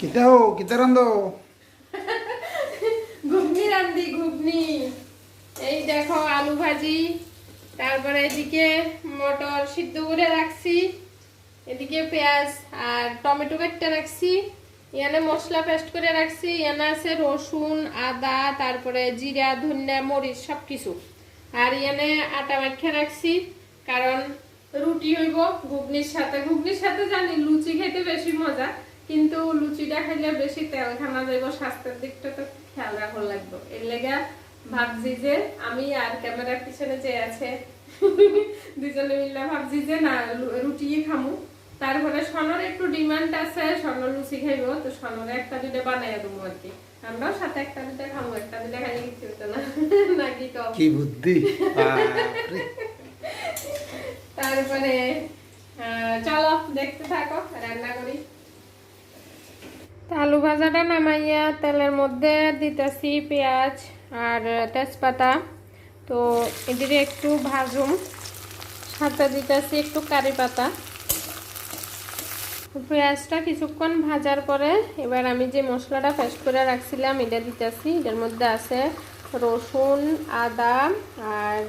কিতা রান্ধ ঘুগনি রান্ধি, ঘুগনি। এই দেখো আলু ভাজি, তারপরে এদিকে মটর সিদ্ধ করে রাখছি, এদিকে পেঁয়াজ আর টমেটো কেটে রাখছি, এখানে মশলা পেস্ট করে রাখছি, এখানে আছে রসুন, আদা, তারপরে জিরা, ধনিয়া, মরিচ সব কিছু আর এখানে আটা মাখিয়ে রাখছি, কারণ রুটি হইব ঘুগনির সাথে। ঘুগনির সাথে জানি, লুচি খেতে বেশি মজা কিন্তু লুচিটা খাইলে বেশি তেল খানা যাইব স্বাস্থ্যের দিকটা তো খেয়াল রাখা লাগবে। এর লেগে ভাবছি যে আমি আর ক্যামেরার পিছনে যে আছে দুজনে মিলে ভাবছি যে না রুটি খামু। তারপরে সনর একটু ডিমান্ড আছে সনর লুচি খাইব তো সনরে একটা দুটো বানাই দেবো আর কি। আমরাও সাথে একটা দুটো খামু একটা দুটো খাইলে কিছু হতো না নাকি কম। কি বুদ্ধি। তারপরে আহ, চলো দেখতে থাকো রান্না করি। ভাজাটা নামাইয়া তেলের মধ্যে দিতেছি পেঁয়াজ আর তেজপাতা। তো এদিকে একটু ভাজুম। সাথে দিতেছি একটু কারি পাতা। পেঁয়াজটা কিছুক্ষণ ভাজার পরে এবার আমি যে মশলাটা পেস্ট করে রাখছিলাম, এটা দিতেছি। এটার মধ্যে আছে রসুন, আদা আর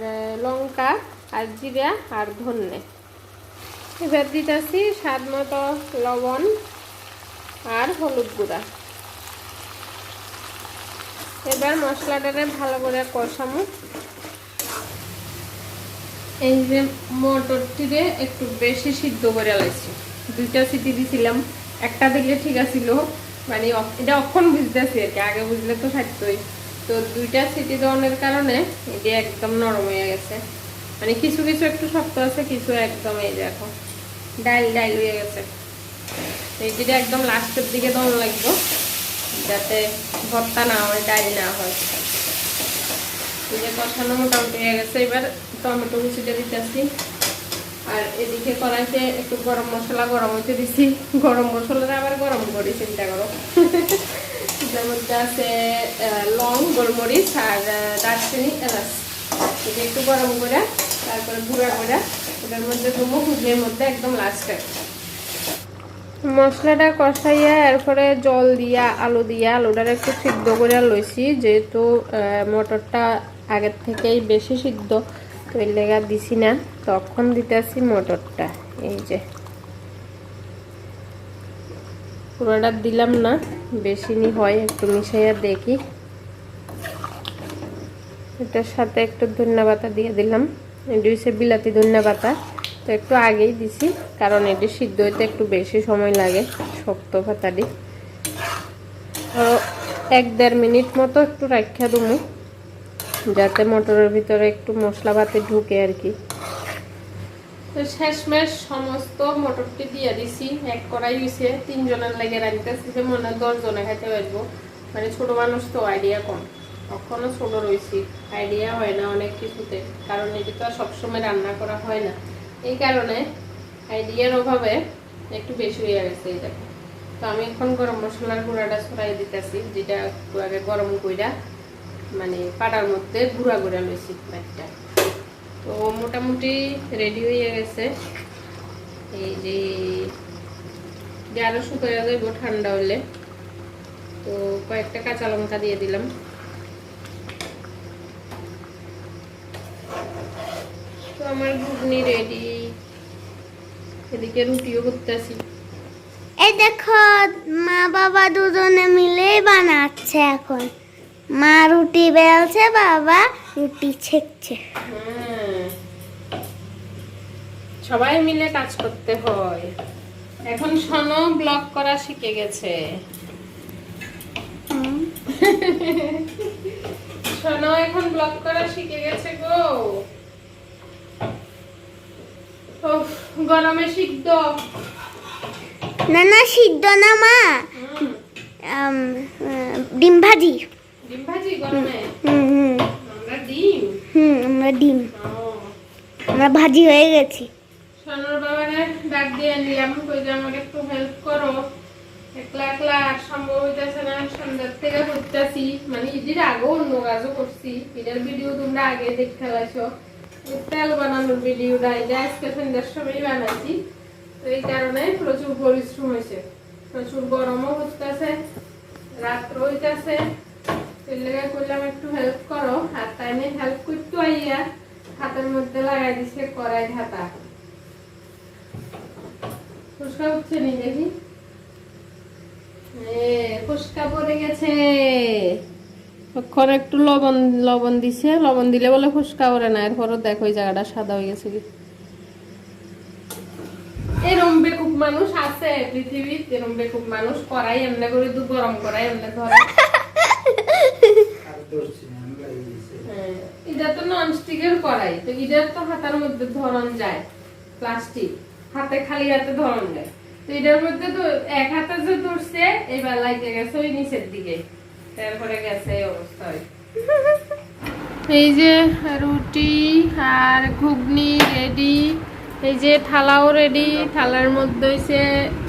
লঙ্কা আর জিরা আর ধনে এবার দিতেছি স্বাদ মতো লবণ আর হলুদ গুঁড়া। এবার মশলাটারে ভালো করে কষামো। এই যে মটরটিরে একটু বেশি সিদ্ধ করে লাইছি দুইটা সিটি দিছিলাম। একটা দিলে ঠিক আছিল মানে এটা অক্ষণ বুঝতেছি আর কি, আগে বুঝলে তো থাকতোই। তো দুইটা সিটি দেওয়ানোর কারণে এটা একদম নরম হয়ে গেছে। মানে কিছু কিছু একটু শক্ত আছে, কিছু একদম এই দেখো ডাইল ডাইল হয়ে গেছে। এইটা একদম লাস্টের দিকে দেওয়া লাগবে। যাতে ভর্তা না হয়, ডাইল না হয়। কষানো মোটামুটি হয়ে গেছে। এবার টমেটো কুচিটা দিতেছি। আর এদিকে কড়াইতে একটু গরম মশলা গরম হতে দিছি। গরম মশলাটা আবার গরম করি, চিন্তা করো। এটার মধ্যে আছে লং, গোলমরিচ আর দারচিনি, এলাচ। এটা একটু গরম করে, তারপরে গুঁড়া করে, এটার মধ্যে হুগলির মধ্যে একদম লাস্টে মশলাটা কষাইয়া, এরপরে জল দিয়া, আলু দিয়া আলুটার একটু সিদ্ধ করে লইছি, যেহেতু মটরটা আগের থেকেই বেশি সিদ্ধ, তো লেগা দিছি না। তখন দিতেছি মটরটা, এই যে। পুরোটা দিলাম না, বেশি নি হয়, একটু মিশাইয়া দেখি। এটার সাথে একটু ধনিয়া পাতা দিয়ে দিলাম। এটি বিলাতি ধনিয়া পাতা তো একটু আগেই দিছি, কারণ এটি সিদ্ধ হইতে একটু বেশি সময় লাগে, শক্ত পাতাটি। ধরো এক দেড় মিনিট মতো একটু রাখা দেবো যাতে মটরের ভিতরে একটু মশলাপাতি ঢুকে আর কি। তো শেষমেশ সমস্ত মটরটি দিয়ে দিছি, এক করাই হয়েছে তিনজনের লাগে রাখতেছি যে মনে হয় দশ জনে খাইতে পারব। মানে ছোট মানুষ তো আইডিয়া কম। কখনো ছোট রয়েছি আইডিয়া হয় না অনেক কিছুতে, কারণ এটি তো আর সবসময় রান্না করা হয় না। এই কারণে আইডিয়ার অভাবে একটু বেশি হয়ে গেছে দেখো। তো আমি এখন গরম মশলার গুঁড়াটা ছড়াই দিতেছি, যেটা আগে গরম কইরা মানে পাটার মধ্যে গুঁড়া গুঁড়া লইছি একটা তো মোটামুটি রেডি হয়ে গেছে। এই যে যে আরও শুকিয়ে যাইব ঠান্ডা হলে তো কয়েকটা কাঁচা লঙ্কা দিয়ে দিলাম। আমার ঘুগনি রেডি এদিকে রুটিও করতেছি। এই দেখো মা বাবা দুজনে মিলে বানাচ্ছে এখন। মা রুটি বেলছে বাবা রুটি ছেকছে। হ্যাঁ। সবাই মিলে কাজ করতে হয়। এখন শোনো ব্লগ করা শিখে গেছে। শোনো এখন ব্লগ করা শিখে গেছে গো। গরমে সিদ্ধ। না না সিদ্ধ না মা। ডিম ভাজি। ডিম ভাজি গরমে? হুম হুম আমরা ডিম। হুম আমরা ডিম। আমরা ভাজি হয়ে গেছি। সোনার বাবারে ডাক দিয়ে নিলাম কই যে আমাকে একটু হেল্প করো। একলা একলা আর সম্ভব হইতেছে না সন্ধ্যার থেকে করতেছি। মানে ঈদের আগেও অন্য কাজও করছি। ঈদের ভিডিও তোমরা আগে দেখতে লাইছো তেল বানানোর ভিডিওটা এটা আজকে সন্ধ্যার সময় বানাইছি, তো এই কারণে প্রচুর পরিশ্রম হয়েছে। প্রচুর গরমও হচ্ছে রাত্র হইতেছে ছেলেকে করলাম একটু হেল্প করো। আর নিয়ে হেল্প করতে আইয়া হাতের মধ্যে লাগাই দিছে কড়াই হাতা ফুসকা উঠছে নি দেখি? ফুসকা পড়ে গেছে। তখন একটু লবণ লবণ দিছে লবণ দিলে বলে ফুসকা ওরে না এরপরও দেখো ওই জায়গাটা সাদা হয়ে গেছে কি। এরম বেকুব মানুষ আছে পৃথিবীর এরম বেকুব মানুষ করাই এমনি করে দু গরম করাই এমনি ধরে। লাগিয়ে। হ্যাঁ, এটা তো ননস্টিকের কড়াই তো এটার তো হাতার মধ্যে ধরন যায় প্লাস্টিক হাতে খালি হাতে ধরন যায়। তো এটার মধ্যে তো এক হাতে যে ধরছে এবার লাইতে গেছে ওই নিচের দিকে। এই যে রুটি আর ঘুগনি রেডি এই যে থালাও রেডি থালার মধ্যে হইছে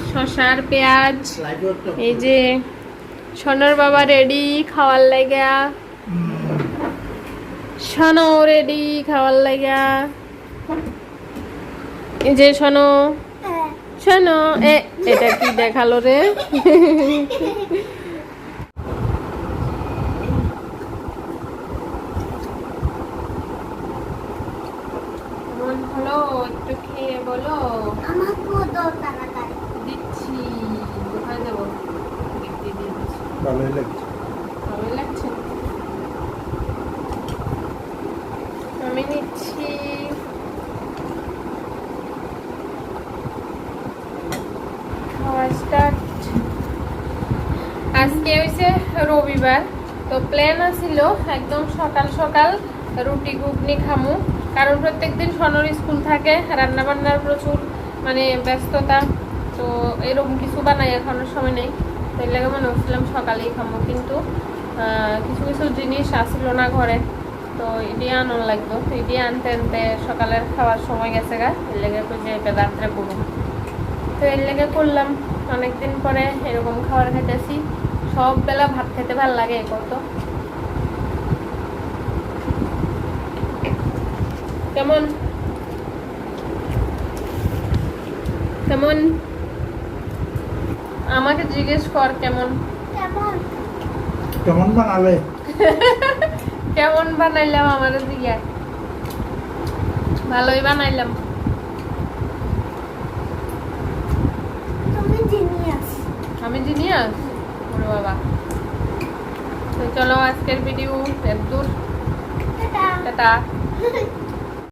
শশার পেঁয়াজ, এই যে সোনার বাবা রেডি খাওয়ার লাগা সোনো রেডি খাওয়ার লাগা। এই যে সোনো শোনো এ, এটা কি দেখাল রে কেমন হলো একটু খেয়ে বলো। আমার খুব তাড়াতাড়ি। দিচ্ছি। কোথায় যাব? দেখতে দিচ্ছি ভালোই লাগছে। ভালো লাগছে? আমি নিচ্ছি। আজকে হয়েছে রবিবার। তো প্ল্যান আছিল একদম সকাল সকাল রুটি ঘুগনি খামু। কারণ প্রত্যেকদিন সনর স্কুল থাকে, রান্নাবান্নার প্রচুর মানে ব্যস্ততা, তো এরকম কিছু বানাই এখনও সময় নেই। তো এর লাগে মনে হচ্ছিলাম সকালেই খামো, কিন্তু কিছু কিছু জিনিস আসছিল না ঘরে, তো এটি আনন্দ লাগতো এটি আনতে আনতে সকালের খাওয়ার সময় গেছে গা, এর লেগে যে রাত্রে করুন তো এর লেগে করলাম, অনেকদিন পরে এরকম খাবার খেতেছি সব বেলা ভাত খেতে ভালো লাগে কত। কেমন কেমন আমাকে জিজ্ঞেস কর কেমন কেমন কেমন বানালে। কেমন বানাইলাম আমার দিকে ভালোই বানাইলাম। তুমি জিনিয়াস আমি জিনিয়াস ওরে বাবা। তো চলো আজকের ভিডিও এত দূর। টাটা। টাটা।